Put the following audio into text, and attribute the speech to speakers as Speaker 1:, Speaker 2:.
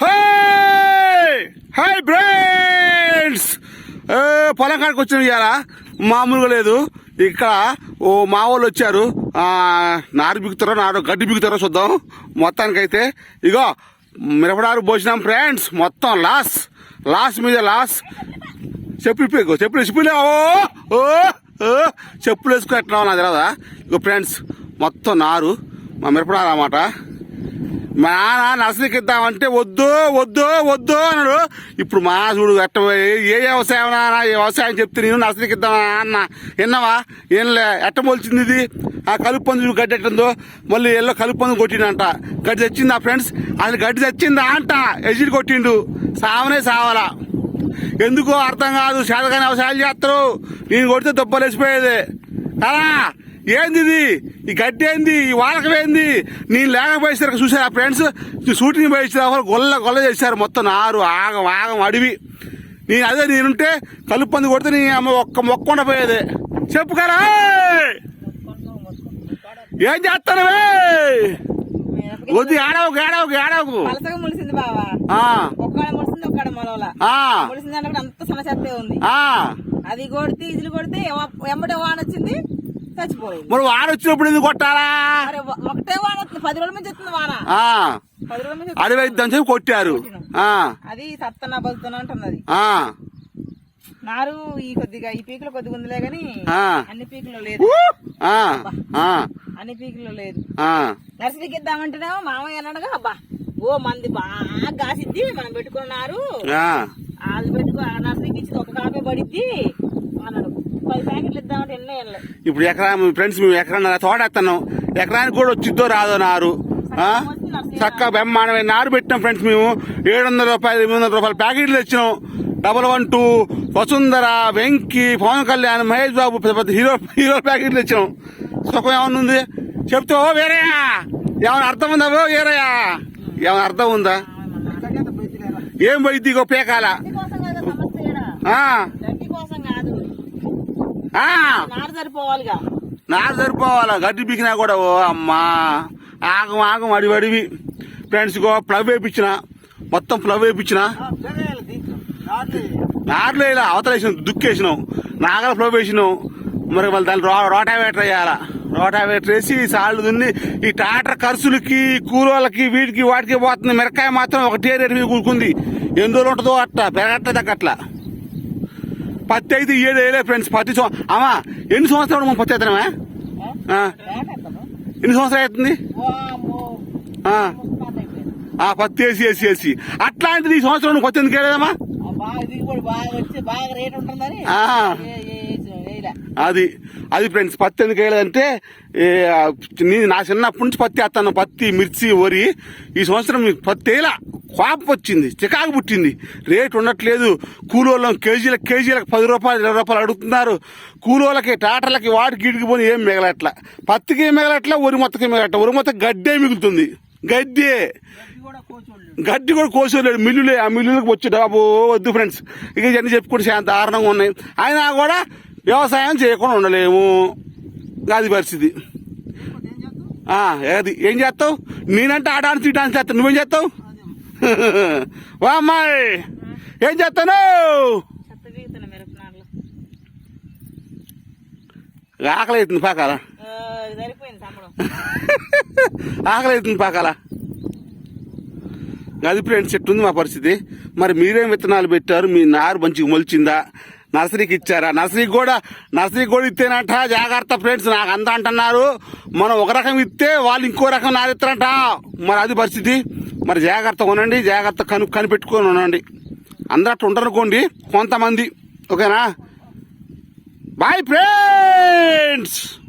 Speaker 1: Hi hi friends పొలం కాడికి వచ్చిన ఇవాళ మామూలుగా లేదు ఇక్కడ ఓ మా వాళ్ళు వచ్చారు నారు బిగుతారో నారు గడ్డి బిగుతారో చూద్దాం మొత్తానికైతే ఇగో మిరపడారు భోజనం ఫ్రెండ్స్ మొత్తం లాస్ లాస్ మీద లాస్ చెప్పు ఇప్పు చెప్పులు ఇచ్చిపోయినా ఓ ఓ చెప్పులు వేసుకుని ఎట్లా నాకు తెలియదా ఇగో ఫ్రెండ్స్ మొత్తం నారు మా మిరపడారు అన్నమాట మా నాన్న నర్సరీకిద్దామంటే వద్దు వద్దు వద్దు అన్నాడు. ఇప్పుడు మా చూడు ఎట్ట ఏ వ్యవసాయం నాన్న ఏ వ్యవసాయం చెప్తే నేను నర్సరీకిద్దామా అన్న. విన్నావా? ఏం లే ఎట్ట మొలిచింది ఇది? ఆ కలుపు పందు గడ్డి ఎట్టుందో. మళ్ళీ ఎల్లో కలుపు పందు కొట్టిండంట. గడ్డి తెచ్చిందా ఫ్రెండ్స్? అది గడ్డి తెచ్చిందా అంట. ఎజిడి కొట్టిండు. సావనే సావలా. ఎందుకో అర్థం కాదు. శాతకాన్ని వ్యవసాయాలు చేస్తారు. నేను కొడితే దెబ్బలేసిపోయేది. కదా ఏంది ఇది ఈ గడ్డి ఏంది? ఈ వాలకం ఏంది? నేను లేకపోయేసరికి చూసారు ఆ ఫ్రెండ్స్ షూటింగ్ పోయించారు గొల్ల గొల్ల చేశారు మొత్తం నారు ఆగం ఆగం అడివి. నేను అదే నేనుంటే కలుపు పంది కొడితే నీ అమ్మ ఒక్క మొక్క ఉండపోయేది చెప్పు కదా ఏయ్! ఏం చేస్తాను వద్దు ఏడవకు ఏడవకు ఏడవకు.
Speaker 2: పలసగా ములిసింది బావా.
Speaker 1: ఆ,
Speaker 2: ఒక్కడ ములిసింది ఒక్కడ మొలవల.
Speaker 1: ఆ,
Speaker 2: ములిసింది అంటే కూడా అంత సన్న చెత్తే ఉంది.
Speaker 1: ఆ.
Speaker 2: అది కొడితే ఇదిలు కొడితే వెంబడే వాన వచ్చింది. చచ్చిపోయింది
Speaker 1: మరి వాడు వచ్చినప్పుడు ఎందుకు కొట్టాలా?
Speaker 2: ఒకటే వాన వచ్చింది పది రోజుల నుంచి వచ్చింది వాన. పది రోజుల నుంచి
Speaker 1: అడవి ఇద్దాం చెప్పి కొట్టారు.
Speaker 2: అది సత్తన బతున్నా అంటున్నది నారు ఈ కొద్దిగా ఈ పీకులు కొద్దిగా ఉందిలే గాని. అన్ని పీకులు లేదు. అన్ని పీకులు లేదు. నర్సరీకి ఇద్దామంటేనేమో మామయ్య అన్నాడుగా అబ్బా ఓ మంది బాగా కాసిద్ది మనం పెట్టుకున్నారు. వాళ్ళు పెట్టుకో నర్సరీకి ఇచ్చింది ఒక కాపీ పడిద్ది అన్నాడు.
Speaker 1: ఇప్పుడు ఎకరా ఫ్రెండ్స్ మేము ఎకరా తోడేస్తున్నాం ఎకరానికి కూడా వచ్చిద్దో రాదో నారు. ఆ? చక్కగా బ్రహ్మాండమైన నారు పెట్టినాం ఫ్రెండ్స్ మేము. ఏడు వందల రూపాయలు ఎనిమిది వందల రూపాయలు ప్యాకెట్లు తెచ్చినాం. Double one two Vasundhara Venky Pawan Kalyan Mahesh Babu పెద్ద పెద్ద హీరో హీరో ప్యాకెట్లు తెచ్చినాం. సుఖం ఏమన్నా ఉంది? చెప్తావో వేరేయా ఏమైనా అర్థం ఉందా? ఓ వేరేయా ఏమైనా అర్థం ఉందా? ఏం ఇగో పేకాల.
Speaker 2: నారు సరిపోవాలిగా.
Speaker 1: సరిపోవాలా? గడ్డి పీకినా కూడా ఓ అమ్మా! ఆగం ఆగం అడివి అడివి. ఫ్రెండ్స్ గో ప్లవ్ వేయించిన మొత్తం ప్లవ్ వేయించిన నాట్లు ఇలా అవతల వేసినాం దుక్కేసినాం. నాగల ప్లవ్ వేసినాం. మరి మళ్ళీ దాన్ని రో రోటావేటర్ వేయాలా? రోటావేటర్ వేసి సాళ్ళు దున్ని ఈ ట్రాక్టర్ ఖర్చులకి కూలోళ్ళకి వీటికి వాటికి పోతుంది. మిరకాయ మాత్రం ఒకటే రేటు మీద కూరుకుంది ఎన్ని రోజులు ఉంటుందో అట్లా పెరగట్లేదు అట్లా పత్తి అయితే ఏడు వేయలే ఫ్రెండ్స్ పత్తి అమ్మా ఎన్ని సంవత్సరాలు మనం పత్తి
Speaker 2: రేటెత్తను.
Speaker 1: ఎన్ని సంవత్సరాలు అవుతుంది. ఆ, పత్తి వేసి వేసి వేసి. అట్లాంటిది ఈ సంవత్సరం నువ్వు పత్తి ఎందుకు వేయలేదమ్మా అది అది ఫ్రెండ్స్ పత్తి ఎందుకు వేయలేదంటే ఏ, నా చిన్నప్పటి నుంచి పత్తి వేస్తాను. పత్తి మిర్చి వరి. ఈ సంవత్సరం మీకు పత్తి వేయలా. కోపం వచ్చింది చికాకు పుట్టింది. రేట్ ఉండట్లేదు. కూలోళ్ళం కేజీలకు కేజీలకు పది రూపాయలు ఇరవై రూపాయలు అడుగుతున్నారు. కూలోళ్ళకి టాటర్లకి వాటికి గిడికి పోయి ఏం మిగలట్ల. పత్తికి ఏం మిగలట్లా వరి మొత్తకి మిగలట్ల. వరి మొత్తం గడ్డే మిగులుతుంది. గడ్డే. గడ్డి కూడా కోసేలేడు మిల్లులే ఆ మిల్లులకు వచ్చి డబ్బు వద్దు ఫ్రెండ్స్. ఇక ఇవన్నీ చెప్పుకుంటే చాలా దారుణంగా ఉన్నాయి. అయినా కూడా వ్యవసాయం చేయకుండా ఉండలేము. అది పరిస్థితి. ఏది? ఏం చేస్తావు? నేనంటే ఆ డాన్స్ ఈ డాన్స్ చేస్తాను నువ్వేం చేస్తావు? వా అమ్మాయి. ఏం చేస్తాను. ఆకలి అవుతుంది పాకాల. ఆకలి అవుతుంది పాకాల. అది ఫ్రెండ్స్ చెట్టుంది మా పరిస్థితి. మరి మీరేం విత్తనాలు పెట్టారు? మీ నారు మంచిగా మొలిచిందా? నర్సరీకి ఇచ్చారా? నర్సరీకి కూడా నర్సరీకి కూడా ఇస్తేనంట జాగ్రత్త ఫ్రెండ్స్ నాకు అంత అంటున్నారు. మనం ఒక రకం ఇస్తే వాళ్ళు ఇంకో రకం నారిస్తారంట మరి అది పరిస్థితి. మరి జాగ్రత్త కొనండి జాగ్రత్త కను కనిపెట్టుకొని ఉండండి. అందరూ అట్లా ఉంటారనుకోండి కొంతమంది. ఓకేనా? Bye friends